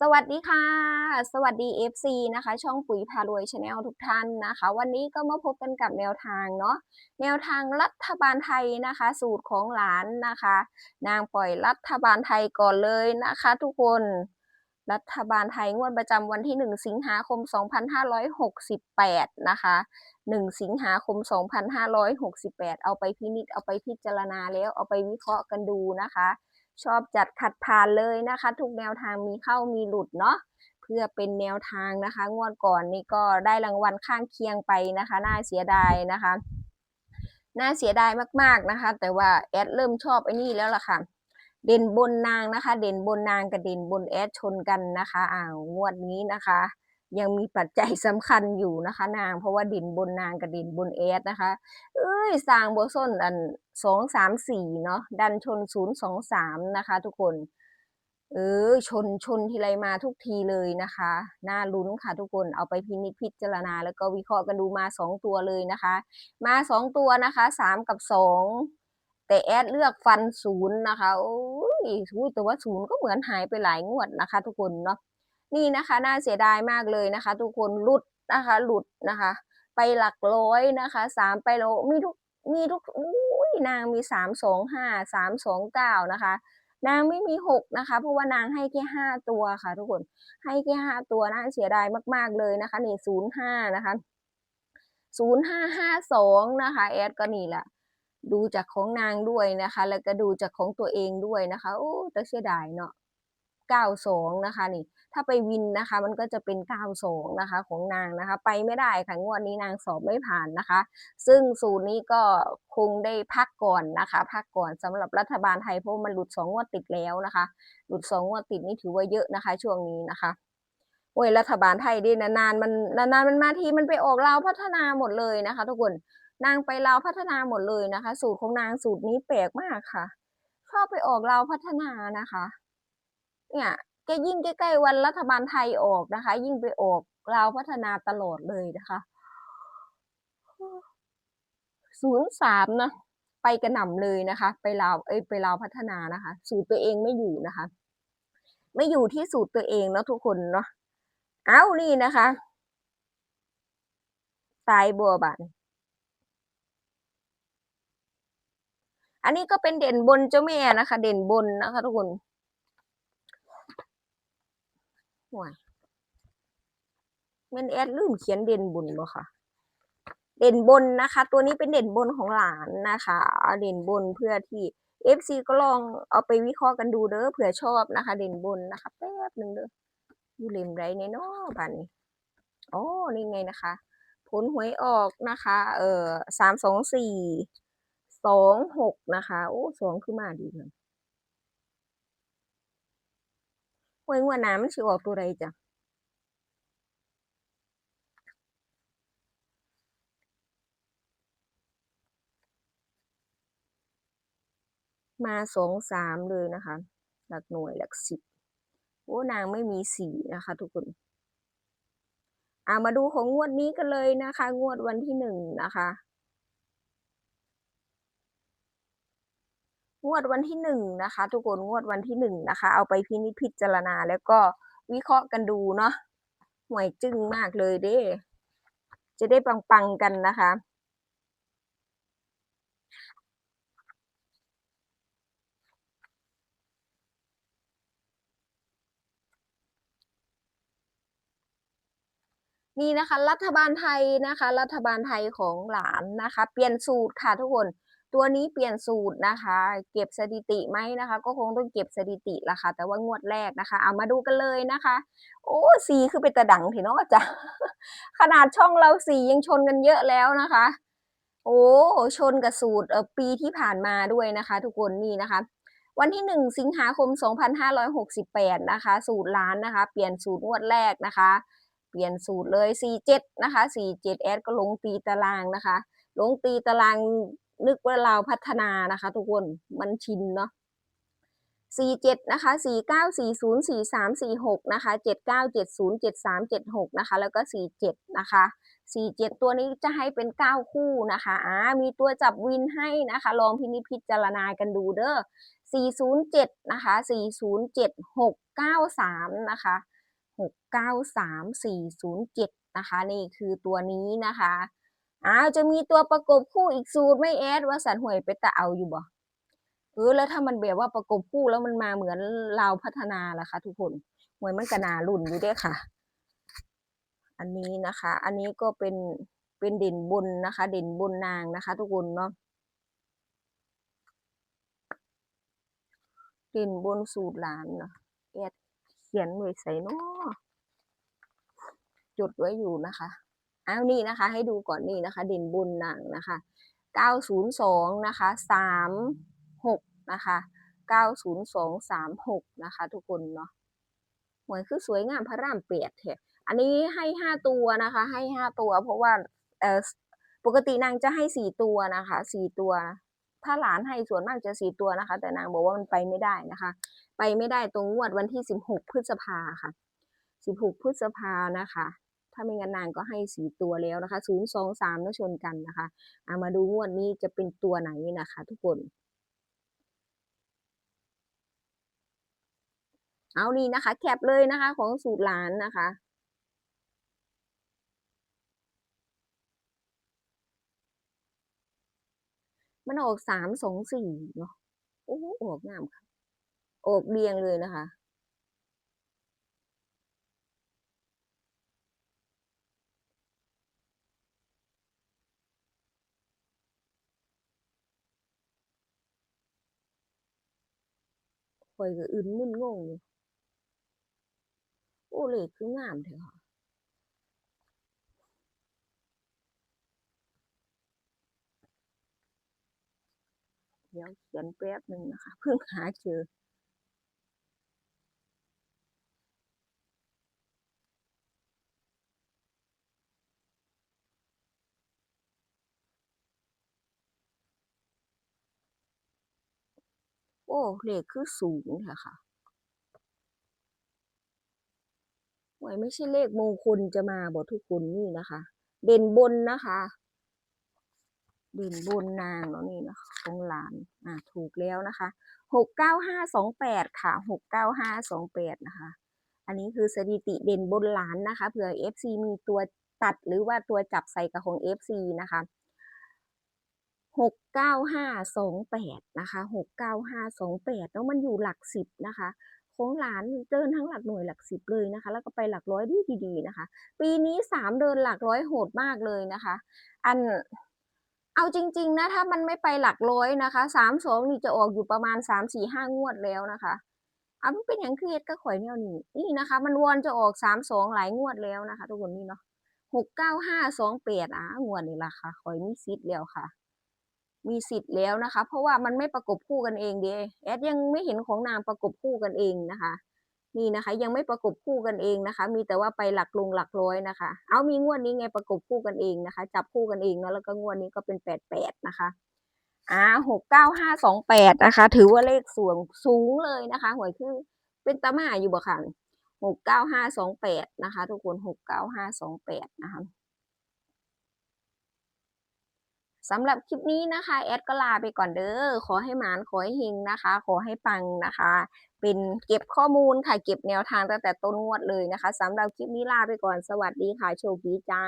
สวัสดีค่ะ สวัสดี FC นะคะ ช่องปุ๋ยพารวยชาแนลทุกท่านนะคะ วันนี้ก็มาพบกันกับแนวทางเนาะแนวทางรัฐบาลไทยนะคะ สูตรของหลานนะคะ นางปล่อยรัฐบาลไทยก่อนเลยนะคะ ทุกคนรัฐบาลไทยงวดประจำวันที่ 1 สิงหาคม 2568 นะคะ 1 สิงหาคม 2568 เอาไปพินิจเอาไปพิจารณาแล้วเอาไปวิเคราะห์กันดูนะคะ ชอบจัดขัดผ่านเลยนะคะ ทุกแนวทางมีเข้ามีหลุดเนาะเพื่อเป็นแนวทางนะคะ งวดก่อนนี่ก็ได้รางวัลข้างเคียงไปนะคะ น่าเสียดายนะคะ น่าเสียดายมากๆนะคะ แต่ว่าแอดเริ่มชอบไอ้นี่แล้วล่ะค่ะ เด่นบนนางนะคะ เด่นบนนางกับเด่นบนแอดชนกันนะคะอ้างวดนี้นะคะ ยังมีปัจจัยสำคัญอยู่นะคะ นาง เพราะว่าด่นบนนางกับด่นบนแอดนะคะ เอ้ยสร้างโบส้นอันสองสามสี่เนาะดันชนศูนย์สองสามนะคะ ทุกคน เออชนชนทีไรมาทุกทีเลยนะคะน่าลุ้นค่ะทุกคนเอาไปพินิจพิจารณา แล้วก็วิเคราะห์กันดูมาสองตัวเลยนะคะ มาสองตัวนะคะสามกับสองแต่แอดเลือกฟันศูนย์นะคะโอ้ยอุ๊ยแต่ว่าศูนย์ก็เหมือนหายไปหลายงวดนะคะ ทุกคนเนาะ นี่นะคะน่าเสียดายมากเลยนะคะ ทุกคนหลุดนะคะหลุดนะคะ ไปหลักร้อยนะคะสามไปโลมีทุกมีทุกอุ้ยนางมีสามสองห้าสามสองเก้านะคะ นางไม่มีหกนะคะ เพราะว่านางให้แค่ห้าตัวค่ะ ทุกคนให้แค่ห้าตัวน่าเสียดายมาก ๆเลยนะคะนี่ศูนย์ห้านะคะศูนย์ห้าห้าสองนะคะแอดก็นี่แหละดูจากของนางด้วยนะคะ แล้วก็ดูจากของตัวเองด้วยนะคะโอ้แต่เสียดายเนาะ เก้าสองนะคะนี่ถ้าไปวินนะคะ มันก็จะเป็นเก้าสองนะคะ ของนางนะคะ ไปไม่ได้ค่ะงวดนี้นางสอบไม่ผ่านนะคะ ซึ่งสูตรนี้ก็คงได้พักก่อนนะคะ พักก่อนสำหรับรัฐบาลไทยเพราะมันหลุดสองงวดติดแล้วนะคะ หลุดสองงวดติดนี่ถือว่าเยอะนะคะ ช่วงนี้นะคะโอ้ยรัฐบาลไทยดินานๆมันนานๆมันมาทีมันไปออกลาวพัฒนาหมดเลยนะคะ ทุกคนนางไปลาวพัฒนาหมดเลยนะคะ สูตรของนางสูตรนี้แปลกมากค่ะชอบไปออกลาวพัฒนานะคะ เนี่ยแกยิ่งใกล้ๆวันรัฐบาลไทยออกนะคะ ยิ่งไปออกลาพัฒนาตลอดเลยนะคะศูนย์สามนะไปกระหน่ำเลยนะคะ ไปลาวเอ้ยไปลาวพัฒนานะคะ สูตรตัวเองไม่อยู่นะคะ ไม่อยู่ที่สูตรตัวเองเนาะทุกคนเนาะเอานี่นะคะตายบัวบานอันนี้ก็เป็นเด่นบนเจ้าแม่นะคะ เด่นบนนะคะทุกคน ห่วยแม่นแอดลืมเขียนเด่นบนบ่ค่ะ เด่นบนนะคะ ตัวนี้เป็นเด่นบนของหลานนะคะ เด่นบนเพื่อที่ FC ก็ลองเอาไปวิเคราะห์กันดูเด้อเผื่อชอบนะคะ เด่นบนนะคะ แป๊บหนึ่งเด้ออยู่เล่มไรในเนาะบ้านนี้อ๋อนี่ไงนะคะ ผลหวยออกนะคะ เออสามสองสี่สองหกนะคะ โอ้สองคือมาดีเลยห วยงวดหน้ำมันสิออกตัวใดจ้ะมาสองสามเลยนะคะ หลักหน่วยหลักสิบโอ้นางไม่มีสีนะคะ ทุกคนอามาดูของงวดนี้กันเลยนะคะ งวดวันที่หนึ่งนะคะ งวดวันที่หนึ่งนะคะ ทุกคนงวดวันที่หนึ่งนะคะ เอาไปพินิจพิจารณาแล้วก็วิเคราะห์กันดูเนาะห่วยจึ้งมากเลยเด้ จะได้ปังๆกันนะคะนี่นะคะ รัฐบาลไทยนะคะ รัฐบาลไทยของหลานนะคะ เปลี่ยนสูตรค่ะทุกคน ตัวนี้เปลี่ยนสูตรนะคะ เก็บสถิติไหมนะคะ ก็คงต้องเก็บสถิติละค่ะ แต่ว่างวดแรกนะคะ เอามาดูกันเลยนะคะ โอ้สีคือเป็นตะดังเถอะเนาะจ้ะขนาดช่องเราสียังชนกันเยอะแล้วนะคะ โอ้ชนกับสูตรปีที่ผ่านมาด้วยนะคะ ทุกคนนี่นะคะ วันที่ 1 สิงหาคม 2568 นะคะ สูตรล้านนะคะ เปลี่ยนสูตรงวดแรกนะคะ เปลี่ยนสูตรเลย 47 นะคะ 47 แอดก็ลงตีตารางนะคะ ลงตีตารางนึกว่าเราพัฒนานะคะ ทุกคนมันชินเนาะ47นะคะ49 40 43 46นะคะ79 70 73 76นะคะ แล้วก็47นะคะ47ตัวนี้จะให้เป็น9คู่นะคะอ่ามีตัวจับวินให้นะคะ ลองพินิจพิจารณากันดูเด้อ407นะคะ407 693นะคะ693 407นะคะ นี่คือตัวนี้นะคะ อ้าวจะมีตัวประกบคู่อีกสูตรไม่แอดว่าสันห่วยไปตะเอาอยู่บ่เออแล้วถ้ามันแบบว่าประกบคู่แล้วมันมาเหมือนเราพัฒนาล่ะคะ ทุกคนหวยมันกระนารุ่นอยู่ด้วยค่ะ อันนี้นะคะ อันนี้ก็เป็นเป็นเด่นบนนะคะ เด่นบนนางนะคะ ทุกคนเนาะเด่นบนสูตรหลานเนาะแอดเขียนไว้ใส่เนาะจดไว้อยู่นะคะ อ้าวนี่นะคะ ให้ดูก่อนนี่นะคะเด่นบนนางนะคะ 902 นะคะ 36 นะคะ 902 36 นะคะ ทุกคนเนาะหวยคือสวยงามพระรามเปียดแท้อันนี้ให้ห้าตัวนะคะ ให้ห้าตัว เพราะว่าเออปกตินางจะให้สี่ตัวนะคะสี่ตัว ถ้าหลานให้ส่วนมากจะสี่ตัวนะคะ แต่นางบอกว่ามันไปไม่ได้นะคะ ไปไม่ได้ตรงงวดวันที่สิบหกพฤษภาค่ะสิบหกพฤษภานะคะ ถ้าไม่งั้นนางก็ให้สี่ตัวแล้วนะคะศูนย์สองสามนะชนกันนะคะเอามาดูงวดนี้จะเป็นตัวไหนนะคะ ทุกคน เอานี่นะคะ แคปเลยนะคะ ของสูตรหลานนะคะมันออกสามสองสี่เนาะโอ้โหออกงามค่ะออกเบียงเลยนะคะ คอยก็อื่นมึนงงอยู่โอ้เลขคืองามเถอะค่ะเดี๋ยวเขียนแป๊บหนึ่งนะคะ เพิ่งหาเจอ อ้เลขคือสูงเถอะค่ะไว้ไม่ใช่เลขมงคลจะมาบอกทุกคนนี่นะคะ เด่นบนนะคะ เด่นบนนางเนาะนี่นะคะของหลานอ่าถูกแล้วนะคะหกเก้าห้าสองแปดค่ะหกเก้าห้าสองแปดนะคะ อันนี้คือสถิติเด่นบนหลานนะคะเผื่อ FC มีตัวตัดหรือว่าตัวจับใส่กับของ FC นะคะ หกเก้าห้าสองแปดนะคะหกเก้าห้าสองแปดแล้วมันอยู่หลักสิบนะคะของหลานเดินทั้งหลักหน่วยหลักสิบเลยนะคะ แล้วก็ไปหลักร้อยดีดีๆนะคะ ปีนี้สามเดินหลักร้อยโหดมากเลยนะคะ อันเอาจริง ๆ นะ ถ้ามันไม่ไปหลักร้อยนะคะสามสองนี่จะออกอยู่ประมาณสามสี่ห้างวดแล้วนะคะเอามันเป็นอย่างเครียดก็ข่อยแนวนี้นี่นะคะ มันวนจะออกสามสองหลายงวดแล้วนะคะ ทุกคนนี่เนาะหกเก้าห้าสองแปดอะงวดนี่ละค่ะข่อยมีสิทธิ์แล้วค่ะ มีสิทธิ์แล้วนะคะ เพราะว่ามันไม่ประกบคู่กันเองเด้แอดยังไม่เห็นของนางประกบคู่กันเองนะคะ นี่นะคะ ยังไม่ประกบคู่กันเองนะคะ มีแต่ว่าไปหลักลงหลักร้อยนะคะ เอามีงวดนี้ไงประกบคู่กันเองนะคะ จับคู่กันเองเนาะแล้วก็งวดนี้ก็เป็นแปดแปดนะคะอ่าหกเก้าห้าสองแปดนะคะ ถือว่าเลขสูงสูงเลยนะคะหวยคือเป็นตามาอยู่บ่ค่ะหกเก้าห้าสองแปดนะคะ ทุกคนหกเก้าห้าสองแปดนะคะ สำหรับคลิปนี้นะคะ แอดก็ลาไปก่อนเด้อ ขอให้หมาน ขอให้เฮงนะคะ ขอให้ปังนะคะ เป็นเก็บข้อมูลค่ะ เก็บแนวทางตั้งแต่ต้นงวดเลยนะคะสำหรับคลิปนี้ลาไปก่อน สวัสดีค่ะ โชคดีจ้า